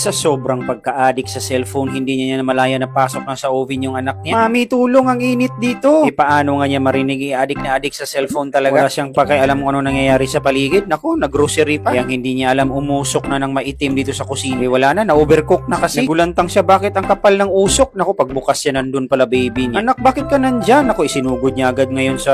Sa sobrang pagka-addict sa cellphone, hindi niya malaya na pasok na sa oven yung anak niya. Mami, tulong ang init dito. Eh, paano nga niya marinig i-addict na addict sa cellphone talaga? Wala siyang pakialam kung ano nangyayari sa paligid. Naku, nag-grocery pa. Yang hindi niya alam, umusok na ng maitim dito sa kusina. Eh, wala na, na-overcook na kasi. Nagulantang siya, bakit ang kapal ng usok? Naku, pagbukas siya nandun pala baby niya. Anak, bakit ka nandyan? Naku, isinugod niya agad ngayon sa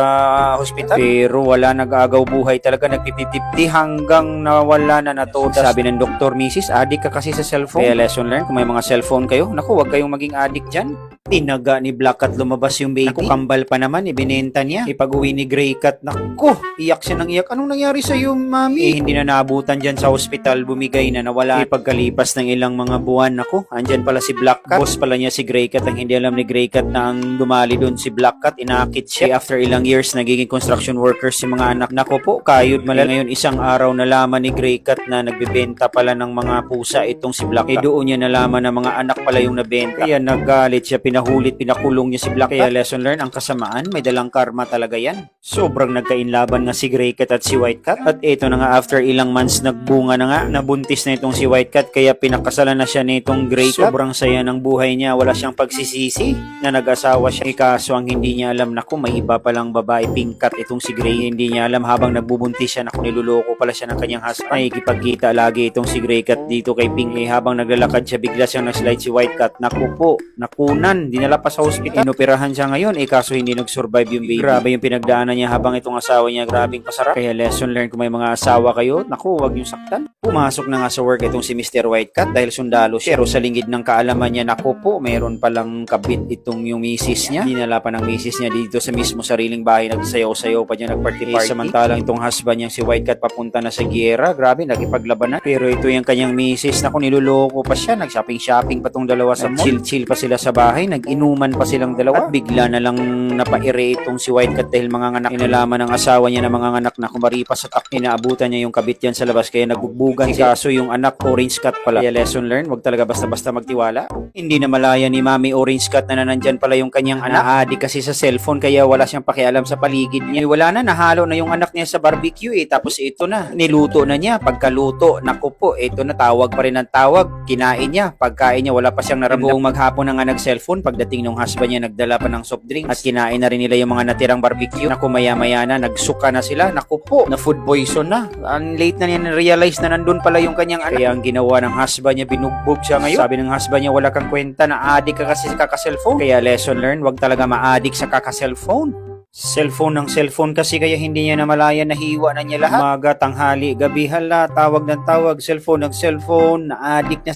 hospital. Pero wala nag-agaw buhay talaga, nagtitipti hanggang nawala na natodas. Sabi ng doktor, Mrs. Addict ka kasi sa cellphone. Kaya lesson learned, kung may mga cellphone kayo, naku, huwag kayong maging addict dyan. Tinaga ni Black Cat lumabas yung baby. Naku, kambal pa naman, ibinenta niya. Ipag-uwi ni Grey Cat, naku, iyak siya ng iyak. Anong nangyari sa iyo, mami? Eh, hindi na naabutan dyan sa hospital, bumigay na, nawala. Eh, pagkalipas ng ilang mga buwan, naku, andyan pala si Black Cat. Boss pala niya si Grey Cat, ang hindi alam ni Grey Cat na ang dumali doon si Black Cat, inakit siya. Eh, after ilang years, nagiging construction workers si mga anak. Naku po, kayod malala ngayon, isang araw nalaman ni Grey Cat na nagbebenta pala ng mga pusa itong si Black Cat. Eh, doon niya nalaman na mga anak pala yung nabenta. Kaya nagalit siya, pinahulit, pinakulong niya si Black. Kaya lesson learned, ang kasamaan, may dalang karma talaga yan. Sobrang nagkainlaban nga si Grey Cat at si White Cat. At ito na nga, after ilang months, nagbunga na nga, nabuntis na itong si White Cat, kaya pinakasalan na siya nitong Grey Cat. Sobrang saya ng buhay niya, wala siyang pagsisisi na nag-asawa siya. Kaso ang hindi niya alam, naku, may iba palang babae, pink cat itong si Grey. Hindi niya alam habang nagbubuntis siya, naku, niluloko pala siya ng kanyang husband. Nakikipagkita lagi itong si Grey Cat dito kay Pink. Eh, habang naglalakad siya, bigla siyang nag-slide si White Cat. Naku po, nakunan, dinala pa sa hospital. Inoperahan siya ngayon, eh kaso hindi nag-survive yung baby. Grabe yung pinagdaanan niya habang itong asawa niya, grabing pasarap. Kaya lesson learned kung may mga asawa kayo, naku, wag yung saktan. Pumasok na nga sa work itong si Mr. White Cat dahil sundalo siya. Pero sa lingid ng kaalaman niya, naku po, mayroon palang kabit itong yung misis niya. Dinala pa ng misis niya dito sa mismo sariling bahay, nagsayaw-sayaw pa niya, nagparty-party. Samantalang itong husband niyang si White Cat papunta na sa Giera, grabe, nakipaglabanan. Pero ito yung kanyang misis, naku, niloloko pa siya, nag-shopping-shopping pa tong dalawa sa mall. Chill-chill pa sila sa bahay, nag-inuman pa silang dalawa. At bigla na lang napaire itong si White Cat dahil mga anak inalaman ng asawa niya na mga anak na kumari pa sa tak. Inaabutan niya yung kabit yan sa labas kaya nagbubugan. Si kaso yung anak orange cat pala. Kaya lesson learned, wag talaga basta-basta magtiwala. Hindi na malaya ni Mami Orange Cat na nanandyan pala yung kanyang anak. Naadi kasi sa cellphone kaya wala siyang pakialam sa paligid niya. Eh, Wala na, nahalo na yung anak niya sa barbecue eh. Tapos ito na, niluto na niya. Pagkaluto, naku po, ito na tawag pa rin ng tawag. Kinain niya. Pagkain niya, wala pa siyang naramdaman. Maghapon na nga nag-cellphone. Pagdating ng husband niya, nagdala pa ng soft drinks. At kinain na rin nila yung mga natirang barbecue. Naku, maya-maya na, nagsuka na sila. Naku po, na food poison na. Ang late na niya na-realize na nandun pala yung kanyang anak. Kaya ang ginawa ng husband niya, binugbog siya ngayon. Sabi ng husband niya, wala kang kwenta na addict ka kasi sa kaka-cellphone. Kaya lesson learned, wag talaga ma-addict sa kaka-cellphone. Cellphone ng cellphone kasi kaya hindi niya na malaya na hiwa na niya lahat. Maga, tanghali, gabi, hala, tawag ng tawag, cellphone ng cellphone, na-addict na